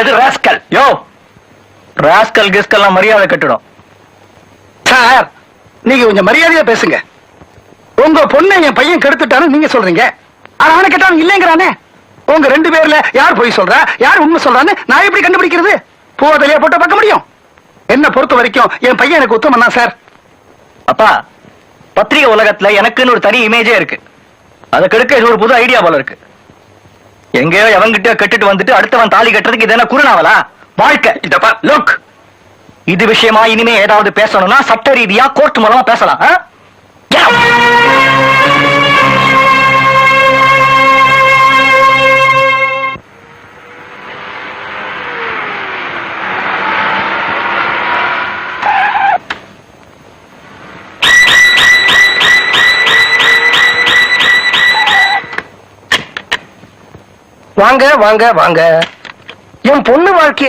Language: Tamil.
இது ராஸ்கல் யோ ராஸ்கல் கிஸ்கல்லாம் மரியாதை கட்டுடும் சார் நீங்க கொஞ்சம் மரியாதையா பேசுங்க. உங்க பொண்ணை என் பையன் கெடுத்துட்டான்னு நீங்க சொல்றீங்க. ஆனா அவனை கேட்டான் இல்லைங்கிறானே. உங்க ரெண்டு பேர்ல யார் பொய் சொல்றா? யார் உண்மை சொல்றான்னு நான் எப்படி கண்டுபிடிக்கிறது? போதலையே போட்ட பார்க்க முடியும். என்ன பொறுத்த வரைக்கும் என் பையன் எனக்கு உத்தமன் தான் சார் அப்பா பத்திரிகை உலகத்துல எனக்குன்னு ஒரு தனி இமேஜே இருக்கு. அதை கெடுக்க இது ஒரு புது ஐடியா போல இருக்கு. எங்கேயோ எவங்கிட்ட கெட்டுட்டு வந்துட்டு அடுத்தவன் தாலி கட்டுறதுக்கு இது என்ன குறுநாவலா வாழ்க்கை. லுக் இது விஷயமா இனிமே ஏதாவது பேசணும்னா சட்ட ரீதியா கோர்ட் மூலமா பேசலாம். வாங்க வாங்க வாங்க. என் பொண்ணு வாழ்க்கைய